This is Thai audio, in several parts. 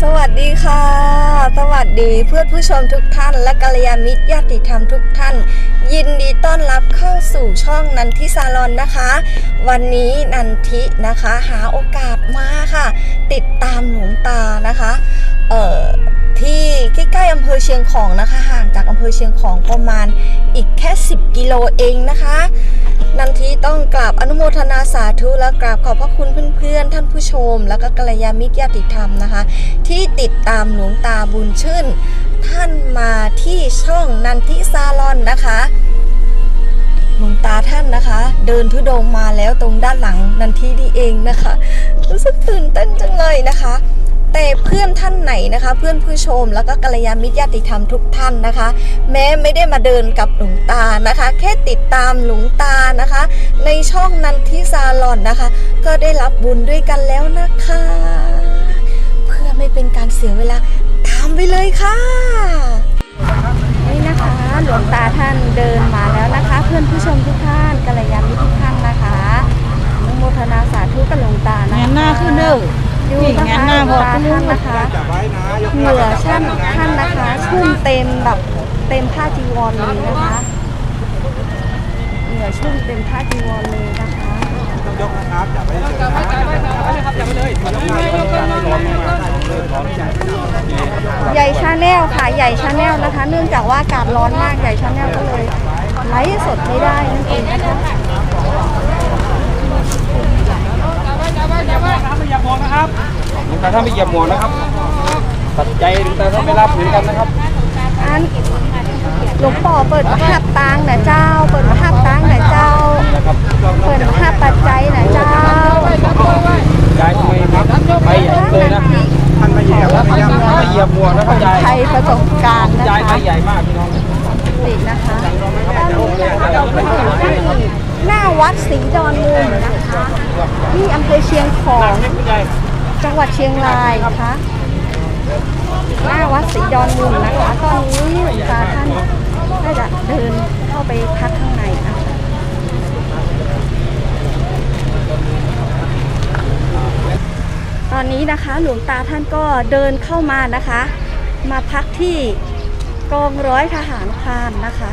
สวัสดีค่ะ สวัสดีเพื่อนผู้ชมทุกท่าน และกัลยาณมิตรญาติธรรมทุกท่าน ยินดีต้อนรับเข้าสู่ช่องนันทิซาลอนนะคะ วันนี้นันทินะคะหาโอกาสมาค่ะ ติดตามหลวงตานะคะเอ่อที่ อำเภอเชียงของนะคะ ห่างจากอำเภอเชียงของประมาณอีกแค่ 10 กิโลเองนะคะ นันทีต้องกราบอนุโมทนาสาธุและกราบขอบพระคุณเพื่อนๆ ท่านผู้ชม แล้วก็กัลยาณมิตรญาติธรรมนะคะ ที่ติดตามหลวงตาบุญชื่น ท่านมาที่ช่องนันทิซาลอนนะคะหลวงตาท่านนะคะ เดินทุดงมาแล้วตรงด้านหลังนันทีนี่เองนะคะ รู้สึกตื่นเต้นจังเลยนะคะ แต่เพื่อนท่านไหนนะคะ เพื่อนผู้ชมแล้วก็กัลยาณมิตรญาติธรรมทุกท่านนะคะ แม้ไม่ได้มาเดินกับหลวงตานะคะ แค่ติดตามหลวงตานะคะ ในช่องนันทิซาลอนนะคะ ก็ได้รับบุญด้วยกันแล้วนะคะ เพื่อไม่เป็นการเสียเวลาตามไปเลยค่ะนี่นะคะหลวงตาท่านเดินมาแล้วนะคะ เพื่อนผู้ชมทุกท่านกัลยาณมิตรทุกท่านนะคะอนุโมทนาสาธุกับหลวงตานะคะงานหน้าขึ้นเด้อ ดูนี่นะคะงานหน้าบอกตาคุณลุท่านนะคะเหงื่อท่านท่านนะคะชุ่มเต็มแบบเต็มผ้าจีวรเลยนะคะเหงื่อชุ่มเต็มผ้าจีวรเลยนะคะต้องยกนะครับจับไว้เลยนะจับไว้เลยครับจับไว้เลยยกมายกมาให้ร้อากๆเลยร้อนจัดใหญ่ชาแนลค่ะใหญ่ชาแนลนะคะ เนื่องจากว่าอากาศร้อนมากใหญ่ชาแนลก็เลยไลฟ์สดไม่ได้นั่นเองนะคะ ไม่อย่ามองนะครับลุงตาท่านไม่เหยียบหมอนนะครับ ตัดใจลุงตาท่านไม่รับเหมือนกันนะครับอันหลวงป่อเปิดภาพตังค์นะเจ้า เปิดภาพตังค์นะเจ้านะครับเปิดภาพปัจจัยนะเจ้ายายทำไมครับไปใหญ่เลยนะท่านไม่เหยียบไม่เหยียบหมวกนะครับยายไทยประสบการณ์นะยายไปคะใหญ่มากพี่น้องนี่นะคะตอนนี้นะคะเราก็อยู่ที่หน้าวัดศรีดอนมูลนะคะ ที่อำเภอเชียงของ จังหวัดเชียงรายนะคะหน้าวัดศรีดอนมูลนะคะ ตอนนี้หลวงตาท่านได้จะเดินเข้าไปพักข้างในนะคะตอนนี้นะคะหลวงตาท่านก็เดินเข้ามานะคะ มาพักที่กองร้อยทหารพรานนะคะ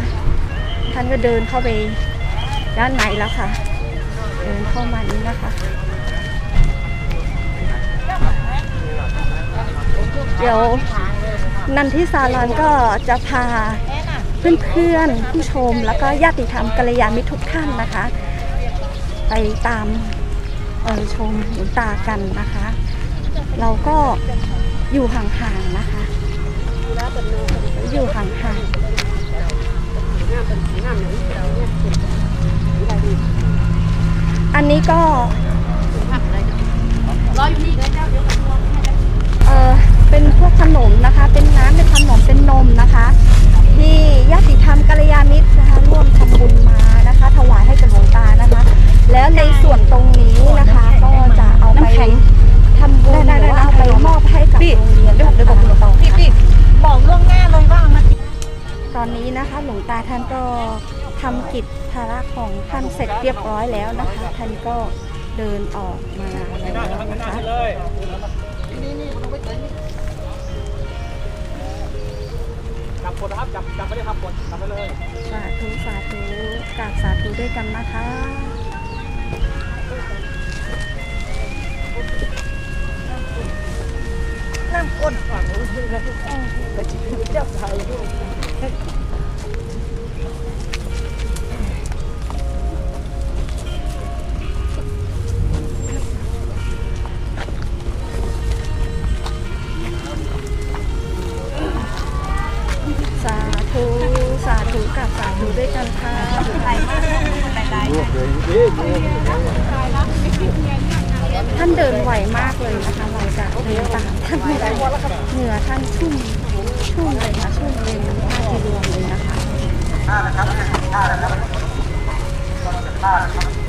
ท่านก็เดินเข้าไปด้านในแล้วค่ะ เดินเข้ามานี้นะคะ เดี๋ยวนันทิสาลอนก็จะพาเพื่อนๆผู้ชมแล้วก็ญาติธรรมกัลยาณมิตรทุกท่านนะคะ ไปตามออชมหลวงตากันนะคะ เราก็อยู่ห่างๆนะคะ อยู่ห่างๆ อันนี้ก็เออเป็นพวกขนมนะคะ เป็นน้ำเป็นขนมเป็นนมนะคะ ที่ญาติธรรมกัลยาณมิตรนะคะร่วมทำบุญมานะคะ ถวายให้กับ กิจภาระของท่านเสร็จเรียบร้อยแล้วนะคะ ท่านก็เดินออกมาแล้วนะคะจับกดนะครับจับจับไม่ได้ครับกดจับไปเลยสาธุสาธุกราบสาธุด้วยกันนะคะน้ำก้นฝั่งนู้นเลยไปจิบเจ้าไทยากับสาธุด้วยกันค่ะท่านเดินไหวมากเลยนะคะเราจะเดินตามท่านไม่ได้เหงื่อท่านชุ่มชุ่มเลยค่ะชุ่มเต็มผ้าจีวรเลยนะคะ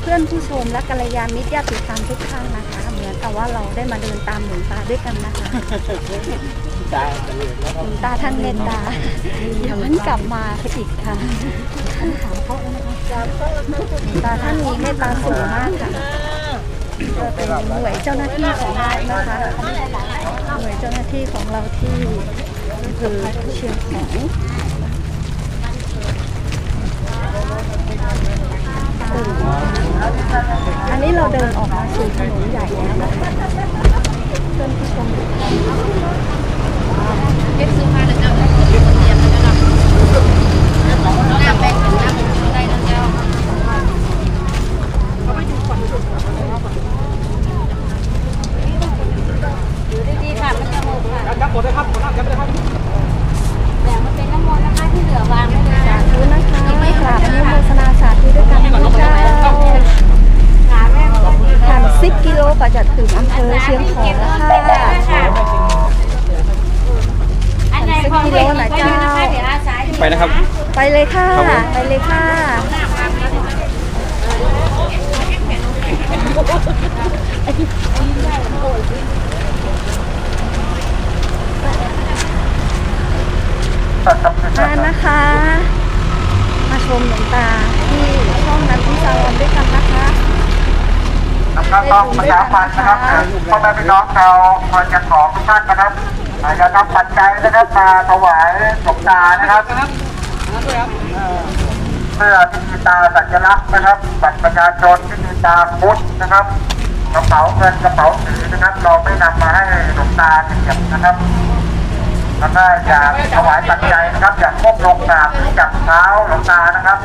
เพื่อนผู้ชมและกัลยาณมิตรญาติธรรมทุกท่านนะคะ เหมือนกับว่าเราได้มาเดินตามหลวงตาด้วยกันนะคะ จ่ายไปเลยแล้วหลวงตาท่านเมตตาย่าเพิ่งกลับมาอีกค่ะท่านถามเขาแล้วนะคะหลวงตาท่านมีเมตตาสูงมากค่ะจะเป็นหน่วยเจ้าหน้าที่ของเรานะคะหน่วยเจ้าหน้าที่ของเราที่อำเภอเชียงของอันนี้เราเดินออกมาสู่ถนนใหญ่แล้วนะคะเพื่อนผู้ชมทุกท่าน ดีๆค่ะมันจะหกค่ะ จับหมดเลยครับจับหมดเลยครับ แต่มันเป็นน้ำมนต์นะคะที่เหลือวางไม่ได้ สาธุนะคะกราบอนุโมทนาสาธุด้วยกันนะพระเจ้า ขาแม่ก็ดี ผ่าน 10กิโลกว่าจะถึงอำเภอเชียงของแล้วค่ะอันไหนของเด็กก็อยู่นะคะเดี๋ยวอาสาอยู่ไปนะครับ ไปเลยค่ะ ไปเลยค่ะ มานะคะ มาชมหลวงตาที่ช่องนั้นที่ซาลอนด้วยกันนะคะ นะครับต้องประชาพันธ์นะครับพ่อแม่พี่น้องชาวคนจันทร์ทุกท่านนะครับอาจจะนำปัจจัยนะครับมาถวายหลวงตานะครับเพื่อที่มีตาสัญลักษณ์นะครับบัตรประชาชนที่มีตาพุทธนะครับกระเป๋าเงินกระเป๋าถือนะครับ เราไม่นำมาให้หลวงตาเก็บนะครับ แล้วก็อยากถวายปัจจัยนะครับอยากพบลงกราบหรือจับเท้าหลวงตานะครับ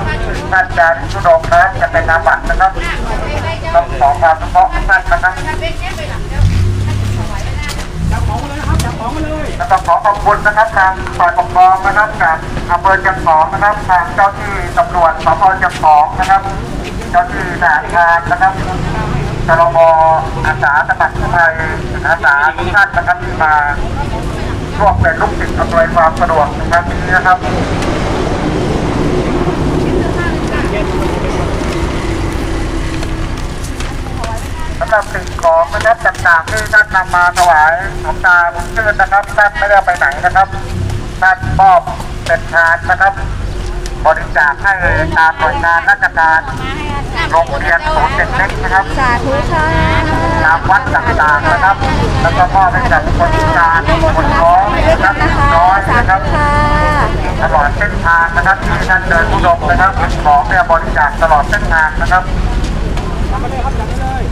ท่านจะทุดงค์นะครับจะเป็นนามบัตรนะครับต้องขอความเฉพาะท่านนะครับจับของมาเลยนะครับจับของมาเลยแล้วก็ขอขอบคุณนะครับทางฝ่ายปกครองนะครับจากอำเภอจังหองนะครับทางเจ้าที่ตำรวจสพจังหองนะครับ เจ้าที่ทหารพรานนะครับตรมอาสาสมัครกู้ภัยอาสาทุกท่านนะครับที่มา พวกแต่งลูกศิษย์อำนวยความสะดวกในครั้งนี้นะครับสำหรับสิ่งของนะครับต่างๆที่ท่านนำมาถวายหลวงตาบุญชื่นนะครับท่านไม่ได้ไปไหนนะครับท่านมอบเป็นทานนะครับ บริจาคให้ตามหน่วยงานราชการโรงเรียนศูนย์เด็กเล็กนะครับสาธุค่ะตามวัดต่างๆนะครับ แล้วก็มอบให้กับคนพิการอนุโมคทนนาท้องไปด้วยนะคกัรันบนะคะน้อยสานะคธุรับค่ะตลอดเส้นทางนะครับที่ท่านเดินทุดงค์นะครับของเนี่ยบริจาคตลอดเส้นทางนะครับจับมาเลยครับจับมาเลย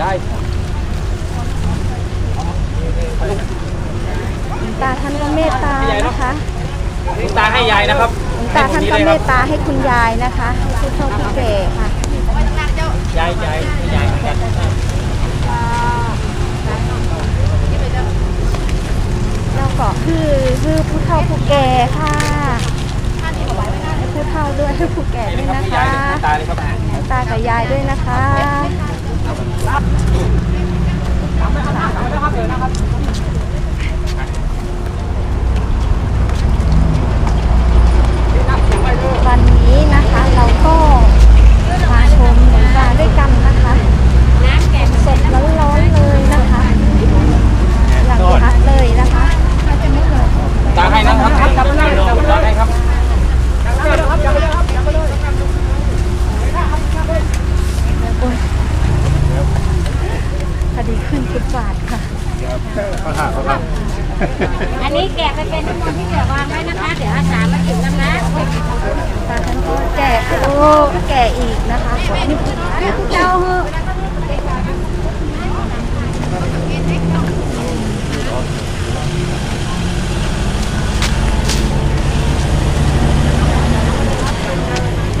ยาย หลวงตาท่านก็ เมตตานะคะหลวงตาให้ยายนะครับหลวงตาท่านก็เมตตาให้คุณยายนะคะให้ผู้เฒ่าผู้แก่ค่ะยายยายให้ยายเหมือนกันแล้วก็คือคือผู้เฒ่าผู้แก่ค่ะให้ผู้เฒ่าด้วยให้ผู้แก่ด้วยครับนะให้ยาคะยหลวงตาเลยครับให้ตากับยายด้วยนะคะ วันนี้นะคะเราก็มาชมหลวงตาด้วยกันนะคะ น้ำแกง สดร้อนๆเลยนะคะอย่างชัดเลยนะคะ ตาให้นะครับจับมาเลยตาให้ครับ คดีขึ้นฟุตบาทค่ะ อันนี้แกะไปเป็นน้ำมนต์ที่เหลือวางไว้นะคะ เดี๋ยวอาสามาถึงแล้วนะ ตาท่านก็แจกโอ้แก่อีกนะคะนี่เจ้าเหอะ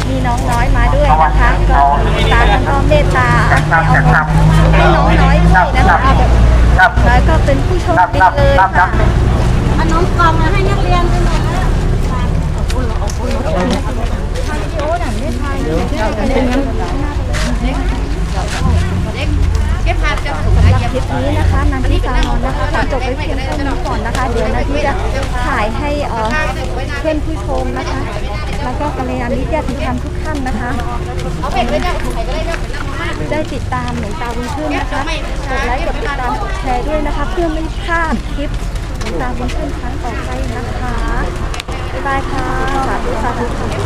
มีน้องน้อยมาด้วยนะคะก็ตาท่านก็เมตตาให้เอาให้น้องน้อยด้วยนะคะเอาแบบน้อยก็ เป็นผู้โชคดีเลยค่ะขนมกล่องมาให้นักเรียนด้วยนะคลิปนี้นะคะนันทิตานนท์นะคะขอจบไว้เพียงเท่านี้ก่อนนะคะ เดี๋ยวนันทิจะถ่ายให้เอ่อเพื่อนผู้ชมนะคะ แล้วก็กัลยาณมิตรญาติธรรมทุกท่านนะคะได้ติดตามหลวงตาบุญชื่นนะคะกดไลค์กดติดตามกดแชร์ด้วยนะคะ เพื่อไม่พลาดคลิปหลวงตาบุญชื่นครั้งต่อไปนะคะบ๊ายบายค่ะสาธุสาธุค่ะ